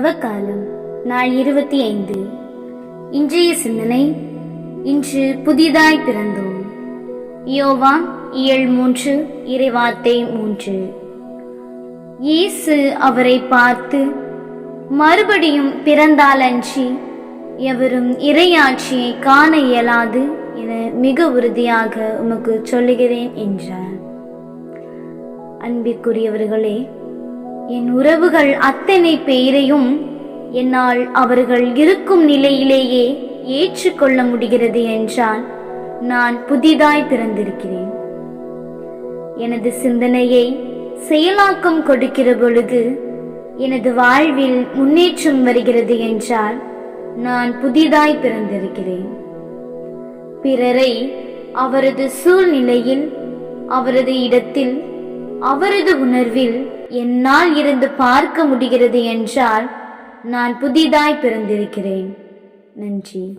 நவகாலம் நாள் இருபத்தி ஐந்து இன்றைய சிந்தனை இன்று புதிதாய் பிறந்தோம். யோவான் இயல் மூன்று இறைவார்த்தை மூன்று. இயேசு அவரை பார்த்து மறுபடியும் பிறந்தாலன்றி எவரும் இறையாட்சியை காண இயலாது என மிக உறுதியாக உமக்கு சொல்லுகிறேன் என்றார். அன்பிற்குரியவர்களே என் உறவுகள் அத்தனை பேரையும் என்னால் அவர்கள் இருக்கும் நிலையிலேயே ஏற்றுக்கொள்ள முடிகிறது என்றால் நான் புதிதாய் பிறந்திருக்கிறேன். எனது சிந்தனையை செயலாக்கம் கொடுக்கிற பொழுது எனது வாழ்வில் முன்னேற்றம் வருகிறது என்றால் நான் புதிதாய் பிறந்திருக்கிறேன். பிறரை அவரது சூழ்நிலையில் அவரது இடத்தில் அவரது உணர்வில் என்னால் இருந்து பார்க்க முடிகிறது என்றால் நான் புதிதாய் பிறந்திருக்கிறேன். நன்றி.